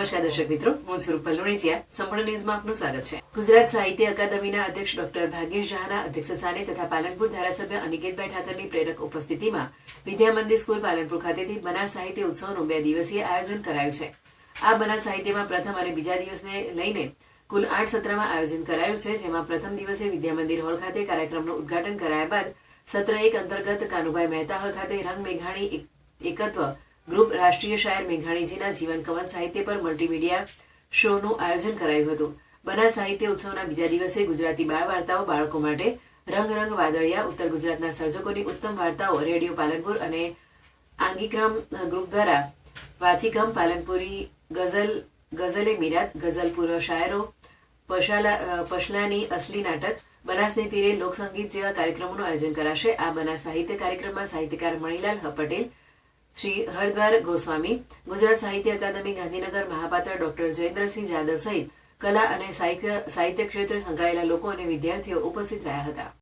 નમસ્કાર દર્શક મિત્રો, હું સ્વરૂપ પલુણીચિયા સંપૂર્ણ ન્યૂઝમાં આપનું સ્વાગત છે. ગુજરાત સાહિત્ય અકાદમીના અધ્યક્ષ ડોક્ટર ભાગ્યેશ ઝાના અધ્યક્ષ સ્થાને તથા પાલનપુર ધારાસભ્ય અનિકેતભાઈ ઠાકરની પ્રેરક ઉપસ્થિતિમાં વિદ્યામંદિર સ્કૂલ પાલનપુર ખાતેથી બનાસ સાહિત્ય ઉત્સવનું બે દિવસીય આયોજન કરાયું છે. આ બનાસ સાહિત્યમાં પ્રથમ અને બીજા દિવસને લઈને કુલ આઠ સત્રમાં આયોજન કરાયું છે, જેમાં પ્રથમ દિવસે વિદ્યામંદિર હોલ ખાતે કાર્યક્રમનું ઉદઘાટન કરાયા બાદ સત્ર એક અંતર્ગત કાનુભાઈ મહેતા હોલ ખાતે રંગ મેઘાણી એકત્વ ગ્રુપ રાષ્ટ્રીય શાયર મેઘાણીજીના જીવન કવન સાહિત્ય પર મલ્ટીમીડિયા શોનું આયોજન કરાયું હતું. બનાસ સાહિત્ય ઉત્સવના બીજા દિવસે ગુજરાતી બાળ વાર્તાઓ બાળકો માટે રંગ રંગ વાદળિયા, ઉત્તર ગુજરાતના સર્જકોની ઉત્તમ વાર્તાઓ રેડિયો પાલનપુર અને આંગીક્રમ ગ્રુપ દ્વારા વાચીકમ પાલનપુરી, ગઝલ, ગઝલે મીરાત ગઝલપુર શાયરો, પશાલા પશલાની અસલી નાટક, બનાસને તીરે લોકસંગીત જેવા કાર્યક્રમોનું આયોજન કરાશે. આ બનાસ સાહિત્ય કાર્યક્રમમાં સાહિત્યકાર મણિલાલ પટેલ શ્રી હરદ્વાર ગોસ્વામી, ગુજરાત સાહિત્ય અકાદમી, ગાંધીનગર મહાપાત્ર ડોક્ટર જયેન્દ્રસિંહ જાદવ સહિત કલા અને સાહિત્ય ક્ષેત્રે સંકળાયેલા લોકો અને વિદ્યાર્થીઓ ઉપસ્થિત રહ્યા હતા.